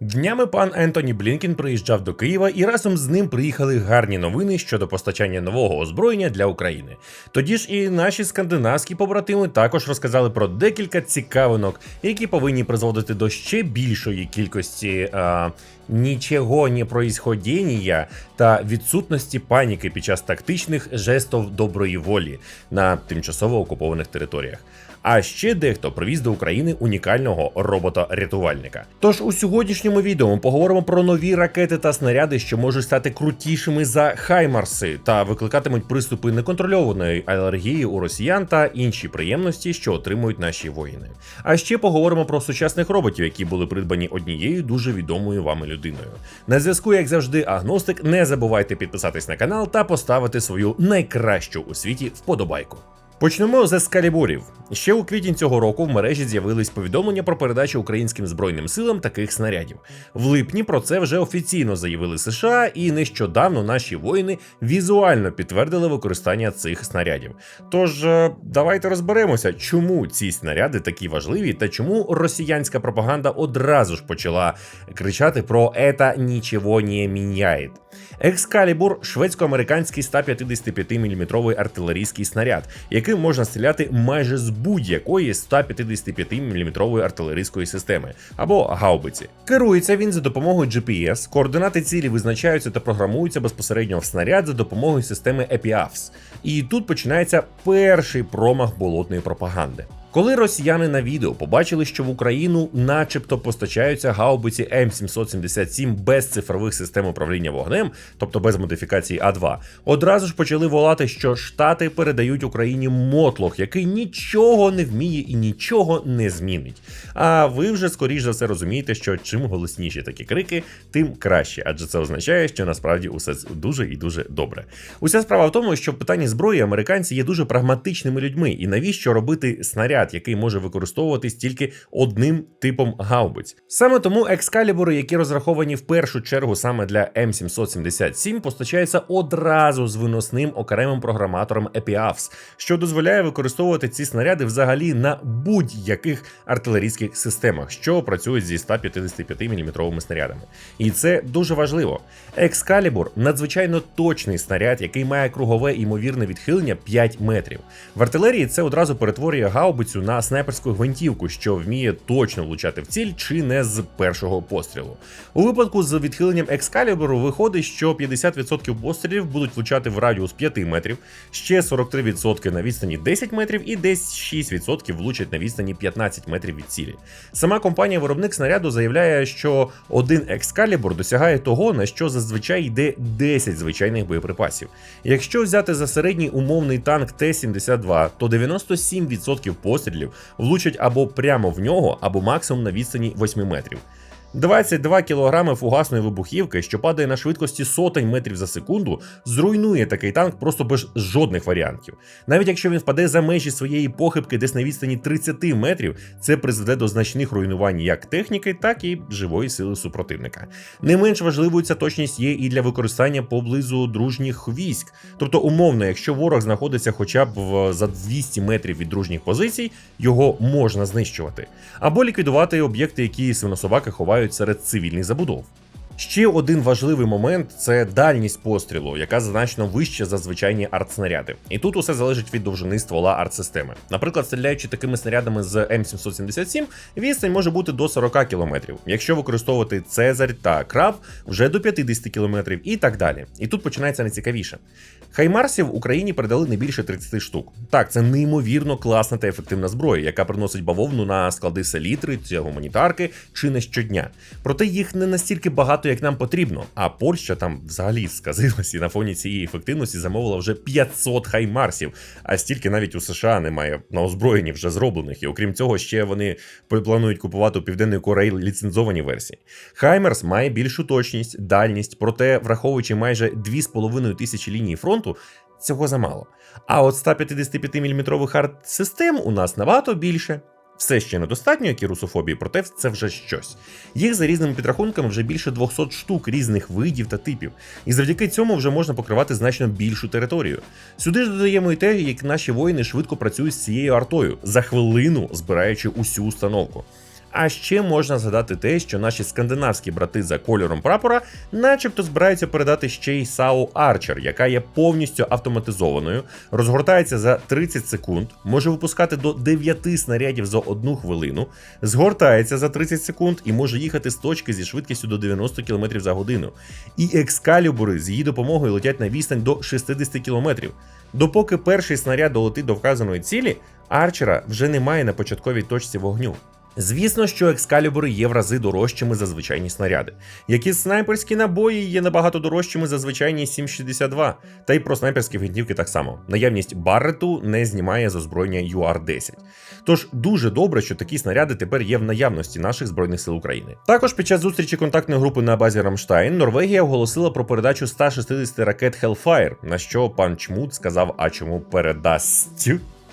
Днями пан Ентоні Блінкін приїжджав до Києва і разом з ним приїхали гарні новини щодо постачання нового озброєння для України. Тоді ж і наші скандинавські побратими також розказали про декілька цікавинок, які повинні призводити до ще більшої кількості а, нічого не происходіння та відсутності паніки під час тактичних жестів доброї волі на тимчасово окупованих територіях. А ще дехто привіз до України унікального робота-рятувальника. Тож у сьогоднішньому відео ми поговоримо про нові ракети та снаряди, що можуть стати крутішими за Хаймарси та викликатимуть приступи неконтрольованої алергії у росіян та інші приємності, що отримують наші воїни. А ще поговоримо про сучасних роботів, які були придбані однією дуже відомою вами людиною. На зв'язку, як завжди, агностик. Не забувайте підписатись на канал та поставити свою найкращу у світі вподобайку. Почнемо з ескалібурів. Ще у квітні цього року в мережі з'явились повідомлення про передачу українським збройним силам таких снарядів. В липні про це вже офіційно заявили США, і нещодавно наші воїни візуально підтвердили використання цих снарядів. Тож е, давайте розберемося, чому ці снаряди такі важливі, та чому росіянська пропаганда одразу ж почала кричати про «это нічого не міняє». Екскалібур шведсько-американський 155 мм артилерійський снаряд, яким можна стріляти майже з будь-якої 155 мм артилерійської системи або гаубиці. Керується він за допомогою GPS, координати цілі визначаються та програмуються безпосередньо в снаряд за допомогою системи EPIAFS. І тут починається перший промах болотної пропаганди. Коли росіяни на відео побачили, що в Україну, начебто, постачаються гаубиці М777 без цифрових систем управління вогнем, тобто без модифікації А2, одразу ж почали волати, що Штати передають Україні мотлох, який нічого не вміє і нічого не змінить. А ви вже скоріш за все розумієте, що чим голосніші такі крики, тим краще, адже це означає, що насправді усе дуже і дуже добре. Уся справа в тому, що в питанні зброї американці є дуже прагматичними людьми, і навіщо робити снаряд, який може використовуватись тільки одним типом гаубиць. Саме тому екскалібури, які розраховані в першу чергу саме для М777, постачаються одразу з виносним окремим програматором EPIAFS, що дозволяє використовувати ці снаряди взагалі на будь-яких артилерійських системах, що працюють зі 155 мм снарядами. І це дуже важливо. Екскалібур надзвичайно точний снаряд, який має кругове імовірне відхилення 5 метрів. В артилерії це одразу перетворює гаубицю на снайперську гвинтівку, що вміє точно влучати в ціль чи не з першого пострілу. У випадку з відхиленням екскалібуру виходить, що 50% пострілів будуть влучати в радіус 5 метрів, ще 43% на відстані 10 метрів і десь 6% влучать на відстані 15 метрів від цілі. Сама компанія-виробник снаряду заявляє, що один екскалібур досягає того, на що зазвичай йде 10 звичайних боєприпасів. Якщо взяти за середній умовний танк Т-72, то 97% пострілів влучать або прямо в нього, або максимум на відстані 8 метрів. 22 кілограми фугасної вибухівки, що падає на швидкості сотень метрів за секунду, зруйнує такий танк просто без жодних варіантів. Навіть якщо він впаде за межі своєї похибки десь на відстані 30 метрів, це призведе до значних руйнувань як техніки, так і живої сили супротивника. Не менш важливою ця точність є і для використання поблизу дружніх військ. Тобто, умовно, якщо ворог знаходиться хоча б за 200 метрів від дружніх позицій, його можна знищувати, або ліквідувати об'єкти, які свинособаки ховають серед цивільних забудов. Ще один важливий момент це дальність пострілу, яка значно вища за звичайні артснаряди. І тут усе залежить від довжини ствола артсистеми. Наприклад, стріляючи такими снарядами з М777, відстань може бути до 40 км, якщо використовувати Цезарь та Краб вже до 50 км і так далі. І тут починається найцікавіше. Хаймарсів в Україні передали не більше 30 штук. Так, це неймовірно класна та ефективна зброя, яка приносить бавовну на склади селітри чи гуманітарки чи не щодня. Проте їх не настільки багато, як нам потрібно. А Польща там взагалі сказилась і на фоні цієї ефективності замовила вже 500 хаймарсів. А стільки навіть у США немає на озброєнні вже зроблених. І окрім цього, ще вони планують купувати у південної Кореї ліцензовані версії. Хаймерс має більшу точність, дальність, проте, враховуючи майже 2,5 тисячі ліній фронту. Цього замало. А от 155 мм арт-систем у нас набагато більше. Все ще недостатньо, як і русофобії, проте це вже щось. Їх за різними підрахунками вже більше 200 штук різних видів та типів, і завдяки цьому вже можна покривати значно більшу територію. Сюди ж додаємо і те, як наші воїни швидко працюють з цією артою за хвилину збираючи усю установку. А ще можна згадати те, що наші скандинавські брати за кольором прапора, начебто, збираються передати ще й САУ Арчер, яка є повністю автоматизованою, розгортається за 30 секунд, може випускати до 9 снарядів за одну хвилину, згортається за 30 секунд і може їхати з точки зі швидкістю до 90 км за годину. І екскалібури з її допомогою летять на відстань до 60 км. Допоки перший снаряд долетить до вказаної цілі, арчера вже немає на початковій точці вогню. Звісно, що екскалібури є в рази дорожчими за звичайні снаряди, які снайперські набої є набагато дорожчими за звичайні 7,62, та й про снайперські гвинтівки так само. Наявність Баррету не знімає з озброєння UR-10. Тож дуже добре, що такі снаряди тепер є в наявності наших збройних сил України. Також під час зустрічі контактної групи на базі Рамштайн Норвегія оголосила про передачу 160 ракет Hellfire, на що пан Чмут сказав, а чому передасть.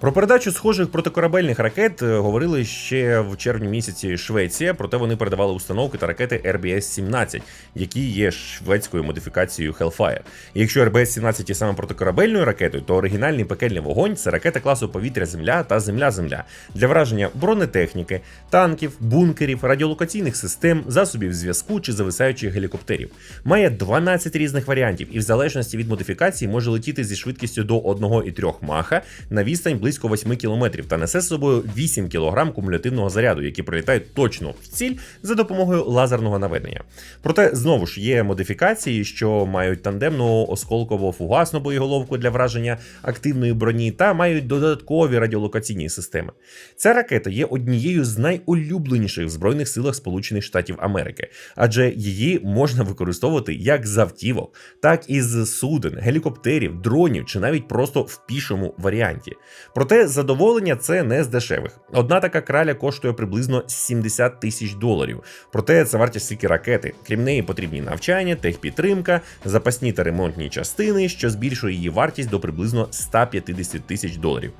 Про передачу схожих протикорабельних ракет е, говорили ще в червні місяці Швеція, проте вони передавали установки та ракети RBS-17, які є шведською модифікацією Hellfire. І якщо RBS-17 є саме протикорабельною ракетою, то оригінальний пекельний вогонь це ракета класу повітря-земля та земля-земля для враження бронетехніки, танків, бункерів, радіолокаційних систем, засобів зв'язку чи зависаючих гелікоптерів. Має 12 різних варіантів і в залежності від модифікації може летіти зі швидкістю до 1,3 маха на відстань близько 8 км та несе з собою 8 кг кумулятивного заряду, які прилітають точно в ціль за допомогою лазерного наведення. Проте знову ж є модифікації, що мають тандемну осколково-фугасну боєголовку для враження активної броні та мають додаткові радіолокаційні системи. Ця ракета є однією з найулюбленіших в збройних силах Сполучених Штатів Америки, адже її можна використовувати як з автівок, так і з суден, гелікоптерів, дронів чи навіть просто в пішому варіанті. Проте задоволення це не з дешевих. Одна така краля коштує приблизно 70 тисяч доларів. Проте це вартість тільки ракети. Крім неї потрібні навчання, техпідтримка, запасні та ремонтні частини, що збільшує її вартість до приблизно 150 тисяч доларів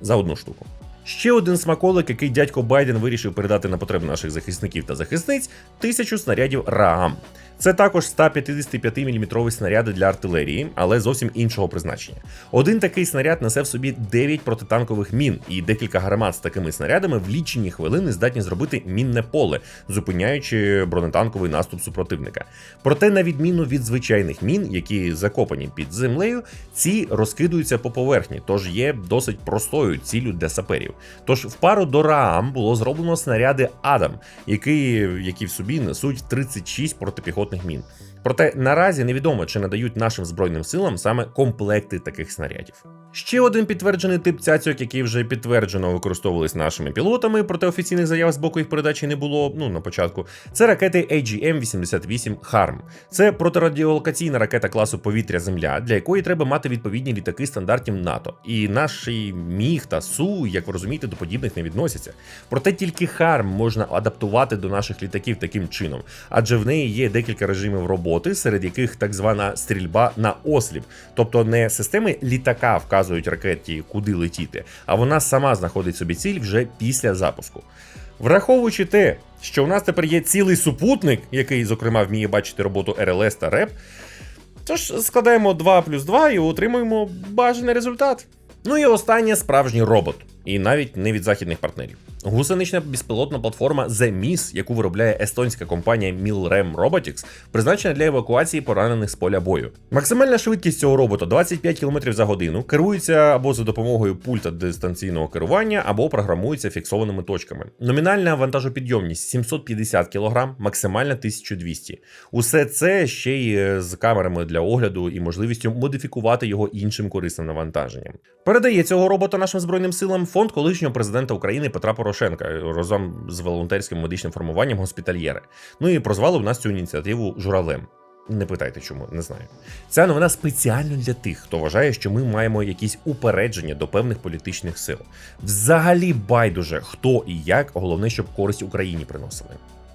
за одну штуку. Ще один смаколик, який дядько Байден вирішив передати на потреби наших захисників та захисниць тисячу снарядів РААМ. Це також 155-мм снаряди для артилерії, але зовсім іншого призначення. Один такий снаряд несе в собі 9 протитанкових мін, і декілька гармат з такими снарядами в лічені хвилини здатні зробити мінне поле, зупиняючи бронетанковий наступ супротивника. Проте, на відміну від звичайних мін, які закопані під землею, ці розкидуються по поверхні, тож є досить простою ціллю для саперів. Тож в пару до РААМ було зроблено снаряди Адам, які, які в собі несуть 36 протипіхотних мін. Проте наразі невідомо, чи надають нашим збройним силам саме комплекти таких снарядів. Ще один підтверджений тип цяцьок, який вже підтверджено використовувались нашими пілотами, проте офіційних заяв з боку їх передачі не було. Ну на початку. Це ракети AGM-88 HARM. Це протирадіолокаційна ракета класу повітря-Земля, для якої треба мати відповідні літаки стандартів НАТО. І наші міг та Су, як ви розумієте, до подібних не відносяться. Проте тільки HARM можна адаптувати до наших літаків таким чином, адже в неї є декілька режимів роботи, серед яких так звана стрільба на осліп, тобто не системи літака вказують ракеті, куди летіти, а вона сама знаходить собі ціль вже після запуску. Враховуючи те, що у нас тепер є цілий супутник, який, зокрема, вміє бачити роботу РЛС та РЕП, тож складаємо 2 плюс 2 і отримуємо бажаний результат. Ну і останнє справжній робот, і навіть не від західних партнерів. Гусенична безпілотна платформа The Miss, яку виробляє естонська компанія Milrem Robotics, призначена для евакуації поранених з поля бою. Максимальна швидкість цього робота 25 км за годину, керується або за допомогою пульта дистанційного керування, або програмується фіксованими точками. Номінальна вантажопідйомність 750 кг, максимальна 1200. Усе це ще й з камерами для огляду і можливістю модифікувати його іншим корисним навантаженням. Передає цього робота нашим збройним силам фонд колишнього президента України Петра Порошенка. Порошенка разом з волонтерським медичним формуванням госпітальєри. Ну і прозвали в нас цю ініціативу журавлем. Не питайте, чому не знаю. Ця новина спеціально для тих, хто вважає, що ми маємо якісь упередження до певних політичних сил. Взагалі байдуже, хто і як, головне, щоб користь Україні приносили.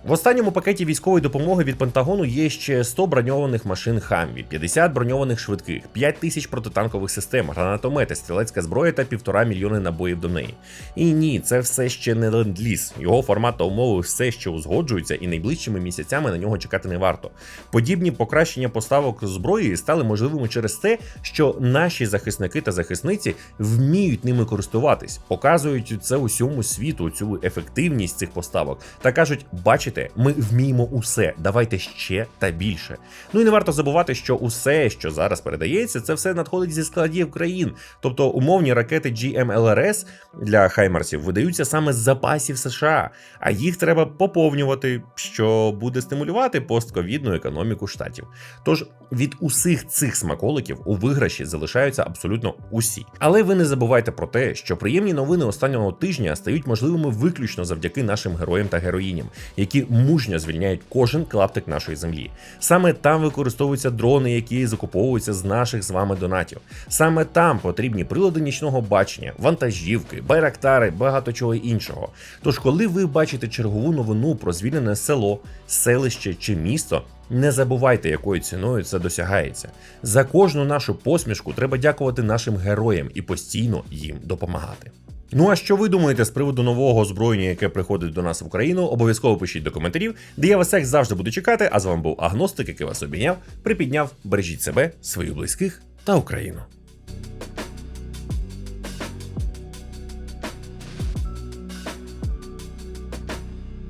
В останньому пакеті військової допомоги від Пентагону є ще 100 броньованих машин Хамві, 50 броньованих швидких, 5 тисяч протитанкових систем, гранатомети, стрілецька зброя та півтора мільйони набоїв до неї. І ні, це все ще не ленд-ліз. Його формат та умови все ще узгоджуються, і найближчими місяцями на нього чекати не варто. Подібні покращення поставок зброї стали можливими через те, що наші захисники та захисниці вміють ними користуватись, показують це усьому світу, цю ефективність цих поставок, та кажуть: бачите, ми вміємо усе, давайте ще та більше. Ну і не варто забувати, що усе, що зараз передається, це все надходить зі складів країн. Тобто умовні ракети GMLRS для Хаймарсів видаються саме з запасів США, а їх треба поповнювати, що буде стимулювати постковідну економіку штатів. Тож від усіх цих смаколиків у виграші залишаються абсолютно усі. Але ви не забувайте про те, що приємні новини останнього тижня стають можливими виключно завдяки нашим героям та героїням, які мужньо звільняють кожен клаптик нашої землі. Саме там використовуються дрони, які закуповуються з наших з вами донатів. Саме там потрібні прилади нічного бачення, вантажівки, байрактари, багато чого іншого. Тож, коли ви бачите чергову новину про звільнене село, селище чи місто. Не забувайте, якою ціною це досягається. За кожну нашу посмішку треба дякувати нашим героям і постійно їм допомагати. Ну а що ви думаєте з приводу нового озброєння, яке приходить до нас в Україну? Обов'язково пишіть до коментарів, де я вас завжди буду чекати. А з вами був Агностик, який вас обійняв, припідняв. Бережіть себе, своїх близьких та Україну.